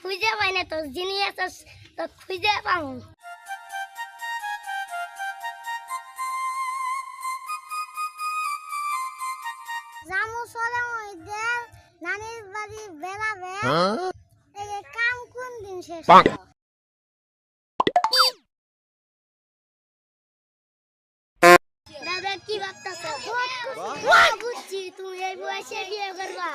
খুঁজে পাই না তো জিনিস তো খুঁজে পাও জামু মধ্যে নানির বাড়ি বেড়াবে কাম কোন দিন শেষ কি ভাবতেছ বুঝছি তুমি এই বয়সে বিয়ে করবা